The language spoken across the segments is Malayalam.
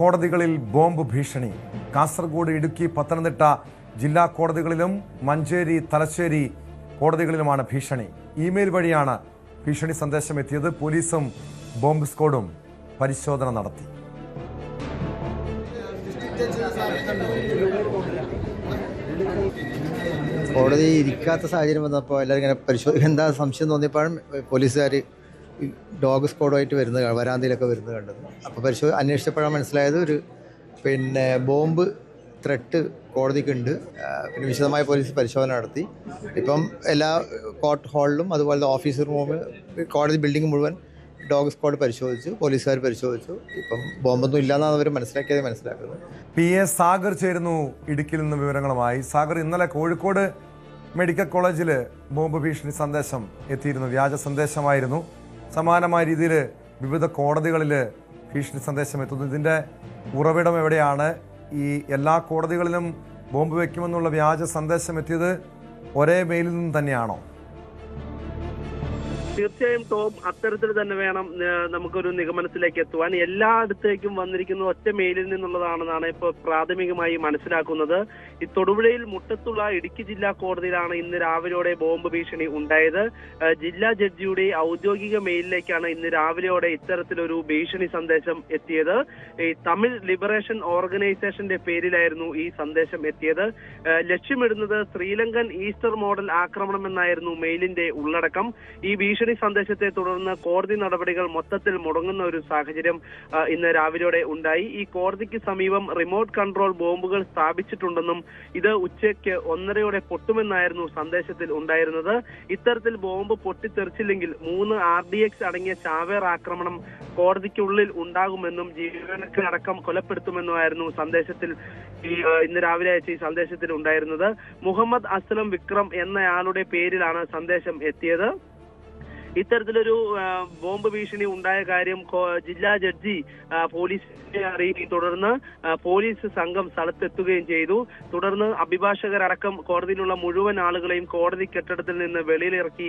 കോടതികളിൽ ബോംബ് ഭീഷണി. കാസർഗോഡ് ഇടുക്കി പത്തനംതിട്ട ജില്ലാ കോടതികളിലും മഞ്ചേരി തലശ്ശേരി കോടതികളിലുമാണ് ഭീഷണി. ഇമെയിൽ വഴിയാണ് ഭീഷണി സന്ദേശം എത്തിയത് പോലീസും ബോംബ് സ്ക്വാഡും പരിശോധന നടത്തി. കോടതി ഇരിക്കാത്ത സാഹചര്യം വന്നപ്പോൾ എല്ലാവരും ഇങ്ങനെ പരിശോധിക്കാൻ എന്താ സംശയം തോന്നിയപ്പോഴും പോലീസുകാർ ഡോഗ് സ്ക്വാഡുമായിട്ട് വരുന്നത് വരാന്തയിലൊക്കെ വരുന്നത് കണ്ടത്. അപ്പോൾ പരിശോധന അന്വേഷിച്ചപ്പോഴാണ് മനസ്സിലായത് ഒരു പിന്നെ ബോംബ് ത്രെട്ട് കോടതിക്കുണ്ട്. പിന്നെ വിശദമായ പോലീസ് പരിശോധന നടത്തി. ഇപ്പം എല്ലാ കോർട്ട് ഹാളിലും അതുപോലെ ഓഫീസ് റൂമിൽ കോടതി ബിൽഡിംഗ് മുഴുവൻ ഡോഗ് സ്ക്വാഡ് പരിശോധിച്ചു പോലീസുകാർ പരിശോധിച്ചു. ഇപ്പം ബോംബൊന്നും ഇല്ലാന്നാണ് അവർ മനസ്സിലാക്കിയത് മനസ്സിലാക്കുന്നത് പി എ സാഗർ ചേരുന്നു ഇടുക്കിയിൽ നിന്ന് വിവരങ്ങളുമായി. സാഗർ ഇന്നലെ കോഴിക്കോട് മെഡിക്കൽ കോളേജിൽ ബോംബ് ഭീഷണി സന്ദേശം എത്തിയിരുന്നു. വ്യാജ സന്ദേശമായിരുന്നു. സമാനമായ രീതിയിൽ വിവിധ കോടതികളിൽ ഭീഷണി സന്ദേശം എത്തുന്നു. ഇതിന്റെ ഉറവിടം എവിടെയാണ്? ഈ എല്ലാ കോടതികളിലും ബോംബ് വയ്ക്കുമെന്നുള്ള വ്യാജ സന്ദേശം എത്തിയത് ഒരേ മെയിലിൽ നിന്ന് തന്നെയാണോ? തീർച്ചയായും ടോം അത്തരത്തിൽ തന്നെ വേണം നമുക്കൊരു നിഗമനത്തിലേക്ക് എത്തുവാൻ. എല്ലായിടത്തേക്കും വന്നിരിക്കുന്ന ഒറ്റ മെയിലിൽ നിന്നുള്ളതാണെന്നാണ് ഇപ്പോൾ പ്രാഥമികമായി മനസ്സിലാക്കുന്നത്. ഈ തൊടുപുഴയിൽ മുട്ടത്തുള്ള ഇടുക്കി ജില്ലാ കോടതിയിലാണ് ഇന്ന് രാവിലെയോടെ ബോംബ് ഭീഷണി ഉണ്ടായത്. ജില്ലാ ജഡ്ജിയുടെ ഔദ്യോഗിക മെയിലിലേക്കാണ് ഇന്ന് രാവിലെയോടെ ഇത്തരത്തിലൊരു ഭീഷണി സന്ദേശം എത്തിയത്. ഈ തമിഴ് ലിബറേഷൻ ഓർഗനൈസേഷന്റെ പേരിലായിരുന്നു ഈ സന്ദേശം എത്തിയത്. ലക്ഷ്യമിടുന്നത് ശ്രീലങ്കൻ ഈസ്റ്റർ മോഡൽ ആക്രമണം എന്നായിരുന്നു മെയിലിന്റെ ഉള്ളടക്കം. ഈ ഭീഷണി സന്ദേശത്തെ തുടർന്ന് കോടതി നടപടികൾ മൊത്തത്തിൽ മുടങ്ങുന്ന ഒരു സാഹചര്യം ഇന്ന് രാവിലെയോടെ ഉണ്ടായി. ഈ കോടതിക്ക് സമീപം റിമോട്ട് കൺട്രോൾ ബോംബുകൾ സ്ഥാപിച്ചിട്ടുണ്ടെന്നും ഇത് ഉച്ചയ്ക്ക് ഒന്നരയോടെ പൊട്ടുമെന്നായിരുന്നു സന്ദേശത്തിൽ ഉണ്ടായിരുന്നത്. ഇത്തരത്തിൽ ബോംബ് പൊട്ടിത്തെറിച്ചില്ലെങ്കിൽ മൂന്ന് ആർ ഡി എക്സ് അടങ്ങിയ ചാവേർ ആക്രമണം കോടതിക്കുള്ളിൽ ഉണ്ടാകുമെന്നും ജീവനക്കാരടക്കം കൊലപ്പെടുത്തുമെന്നുമായിരുന്നു സന്ദേശത്തിൽ ഈ ഇന്ന് രാവിലെ അയച്ച ഈ സന്ദേശത്തിൽ ഉണ്ടായിരുന്നത്. മുഹമ്മദ് അസ്ലം വിക്രം എന്നയാളുടെ പേരിലാണ് സന്ദേശം എത്തിയത്. ഇത്തരത്തിലൊരു ബോംബ് ഭീഷണി ഉണ്ടായ കാര്യം ജില്ലാ ജഡ്ജി പോലീസിനെ അറിയുകയും തുടർന്ന് പോലീസ് സംഘം സ്ഥലത്തെത്തുകയും ചെയ്തു. തുടർന്ന് അഭിഭാഷകരടക്കം കോടതിയിലുള്ള മുഴുവൻ ആളുകളെയും കോടതി കെട്ടിടത്തിൽ നിന്ന് വെളിയിലിറക്കി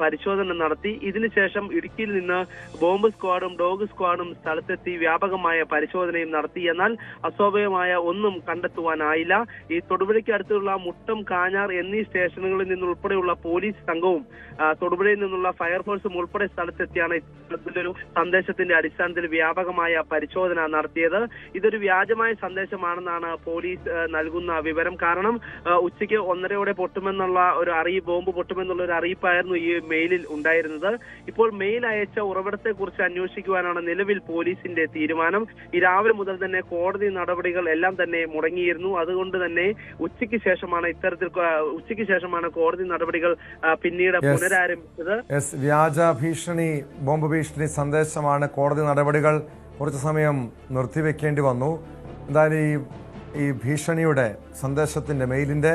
പരിശോധന നടത്തി. ഇതിനുശേഷം ഇടുക്കിയിൽ നിന്ന് ബോംബ് സ്ക്വാഡും ഡോഗ് സ്ക്വാഡും സ്ഥലത്തെത്തി വ്യാപകമായ പരിശോധനയും നടത്തി. എന്നാൽ അസ്വാഭാവികമായ ഒന്നും കണ്ടെത്തുവാനായില്ല. ഈ തൊടുപുഴയ്ക്ക് അടുത്തുള്ള മുട്ടം കാഞ്ഞാർ എന്നീ സ്റ്റേഷനുകളിൽ നിന്നുൾപ്പെടെയുള്ള പോലീസ് സംഘവും തൊടുപുഴയിൽ നിന്നുള്ള ഫയർഫോഴ്സും ഉൾപ്പെടെ സ്ഥലത്തെത്തിയാണ് ഇത്തരത്തിലൊരു സന്ദേശത്തിന്റെ അടിസ്ഥാനത്തിൽ വ്യാപകമായ പരിശോധന നടത്തിയത്. ഇതൊരു വ്യാജമായ സന്ദേശമാണെന്നാണ് പോലീസ് നൽകുന്ന വിവരം. കാരണം ഉച്ചയ്ക്ക് ഒന്നരയോടെ പൊട്ടുമെന്നുള്ള ഒരു അറിയിപ്പ് ബോംബ് പൊട്ടുമെന്നുള്ള ഒരു അറിയിപ്പായിരുന്നു ഈ മെയിലിൽ ഉണ്ടായിരുന്നത്. ഇപ്പോൾ മെയിൽ അയച്ച ഉറവിടത്തെ കുറിച്ച് അന്വേഷിക്കുവാനാണ് നിലവിൽ പോലീസിന്റെ തീരുമാനം. ഈ രാവിലെ മുതൽ തന്നെ കോടതി നടപടികൾ എല്ലാം തന്നെ മുടങ്ങിയിരുന്നു. അതുകൊണ്ട് തന്നെ ഉച്ചയ്ക്ക് ശേഷമാണ് ഇത്തരത്തിൽ ഉച്ചയ്ക്ക് ശേഷമാണ് കോടതി നടപടികൾ പിന്നീട് പുനരാരംഭിച്ചത്. വ്യാജ ഭീഷണി ബോംബ് ഭീഷണി സന്ദേശമാണ് കോടതി നടപടികൾ കുറച്ച് സമയം നിർത്തിവെക്കേണ്ടി വന്നു. എന്തായാലും ഈ ഈ ഭീഷണിയുടെ സന്ദേശത്തിന്റെ മെയിലിന്റെ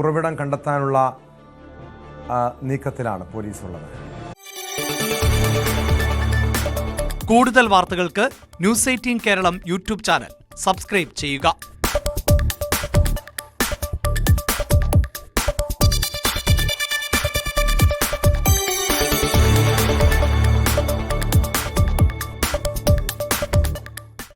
ഉറവിടം കണ്ടെത്താനുള്ള നീക്കത്തിലാണ് പോലീസ് ഉള്ളത് കൂടുതൽ വാർത്തകൾക്ക് news eighteen Keralam YouTube channel subscribe ചെയ്യുക.